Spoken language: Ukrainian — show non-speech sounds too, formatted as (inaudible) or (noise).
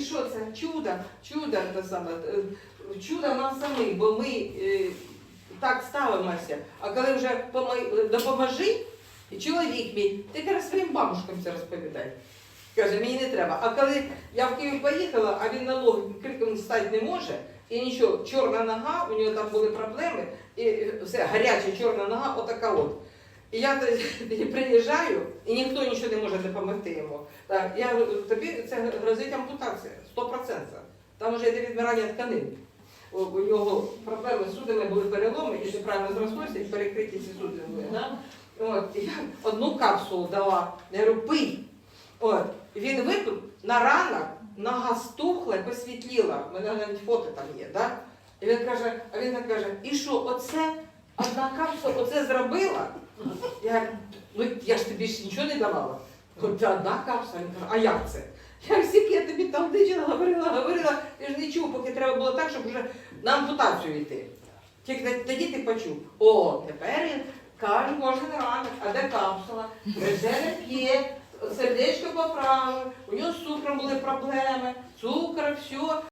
і що це? Чудо, чудо те саме. е, Чудо нам самих, бо ми е, так ставимося. А коли вже допоможи, і чоловік мій, ти каже своїм бабушкам це розповідай. Каже, мені не треба. А коли я в Київ поїхала, а він на ноги криком встати не може, і нічого, чорна нога, у нього там були проблеми, і все, гаряча чорна нога, отака от. І я (laughs) приїжджаю, і ніхто нічого не може допомогти йому. Так, я тобі це грозить ампутація, 100%. Там вже йде відмирання тканин. У, нього проблеми з судами були переломи, і неправильно зрослося, і перекриті ці суди були. Да? От, я одну капсулу дала, я говорю. От, він випив на ранок, нога стухла посвітліла. У мене навіть фото там є, да? І він каже, а він так каже, і що, оце одна капсула оце зробила? Я, ну я ж тобі ж нічого не давала. От одна капсула. А як це? Я всіх я тобі там дичина говорила, говорила, ти ж не чув, поки треба було так, щоб вже на ампутацію йти. Тільки тоді ти почув. О, тепер він каже кожен ранок, а де капсула? Вже п'є, сердечко поправив, у нього з цукром були проблеми, цукор, все.